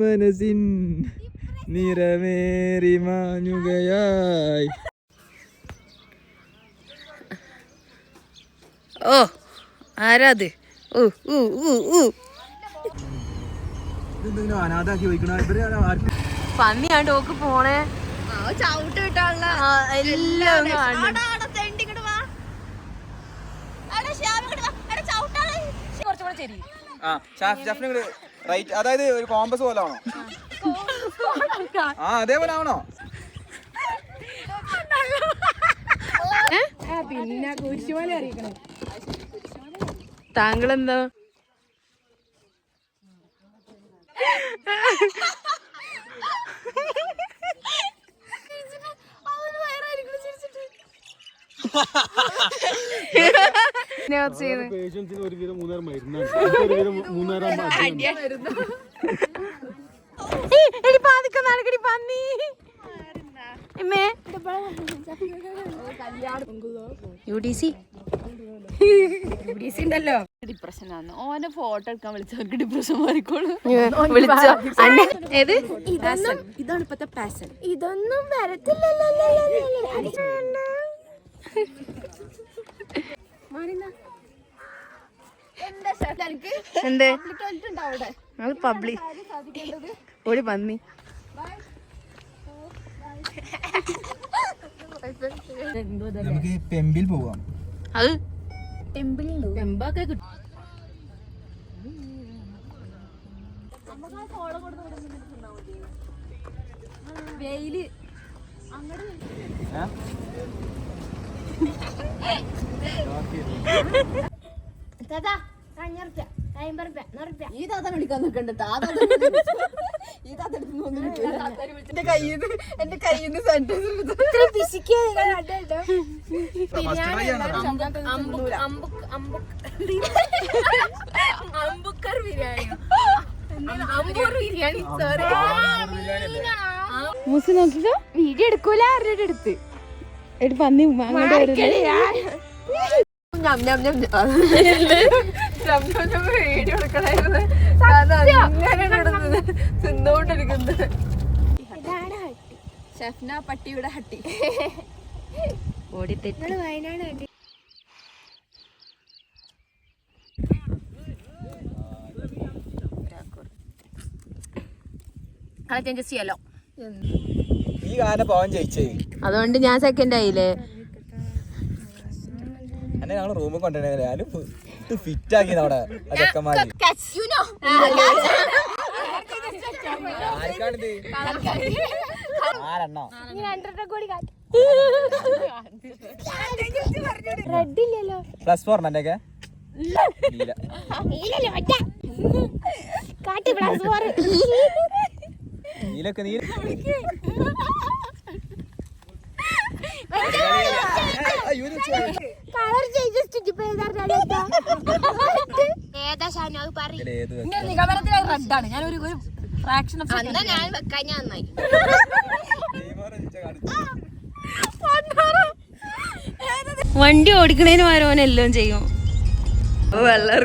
മനസ്സിൻ നിറമേറി മാഞ്ഞുകയായി. ഓ ആരാത്? പന്നിയാണ്ട് ഓക്ക് പോണേ. ചവിട്ട് കിട്ടാനുള്ള എല്ലാം റൈറ്റ് അതായത് ഒരു കോമ്പസ് പോലെ ആണോ ആ അതേപോലെ ആണോ താങ്കൾ താങ്കളെന്താ? പേഷ്യൻസിന് മരുന്നാണ്. പാതിക്ക നടക്കടി പന്നി. എമ്മേ യു ഡി സി ഉണ്ടല്ലോ. ഡിപ്രഷൻ ആണ് ഓനെ ഫോട്ടോ എടുക്കാൻ വിളിച്ചവർക്ക് ഡിപ്രഷൻ മാറിക്കോളൂ. വിളിച്ചോ. അന്നെ ഏത്? ഇതൊന്നും ഇതാണ് ഇപ്പത്തെ പാഷൻ ഇതൊന്നും വരത്തില്ലല്ലോ എന്തേ? അത് പബ്ലി. ഓടി പന്നി. നമുക്ക് പെമ്പിൽ പോവാം. അത്? പെമ്പൊക്കെ കിട്ടും. വെയിൽ. അങ്ങോട്ട് ഈ താത്തനെ വിളിക്കാൻ നിൽക്കണ്ട ഈ താത്ത എന്റെ കയ്യിൽ നിന്ന് എന്റെ കയ്യിൽ നിന്ന് സെന്റൻസ് അമ്പുക്കർ ബിരിയാണി അമ്പൂർ ബിരിയാണി സോറി മൂസ് നോക്കിക്കോ വീഡിയോ എടുക്കൂല ആരുടെ അടുത്ത്? എടി പന്നി അങ്ങോട്ട് തിന്നോണ്ടിരിക്കുന്നത് ഷെഫ്ന പട്ടിയുടെ ഹട്ടി. ഓടി തെറ്റി. വയനാട് ഹട്ടി ചേഞ്ചസ് ചെയ്യാലോ ഈ ഗാനം പോവാൻ ജയിച്ചേ. അതുകൊണ്ട് ഞാൻ സെക്കൻഡ് ആയില്ലേ? റൂമിൽ കൊണ്ടുവരുന്നില്ല ഫിറ്റ് ആക്കി അവിടെ പ്ലസ് ഫോർ എന്റെ ഒക്കെ ഇല്ല. നീലല്ലേ കാട്ടി പ്ലസ് ഫോർ നീലൊക്കെ നീ കളർ ചേഞ്ചസ് ഏതാ നിഗമനത്തിൽ റെഡാണ് ഞാൻ ഒരു ഫ്രാക്ഷൻ ഓഫ് ഞാൻ വെക്കാൻ ഞാൻ നന്നായി. വണ്ടി ഓടിക്കണേന് ഓൻ എല്ലാം ചെയ്യും. വെള്ളം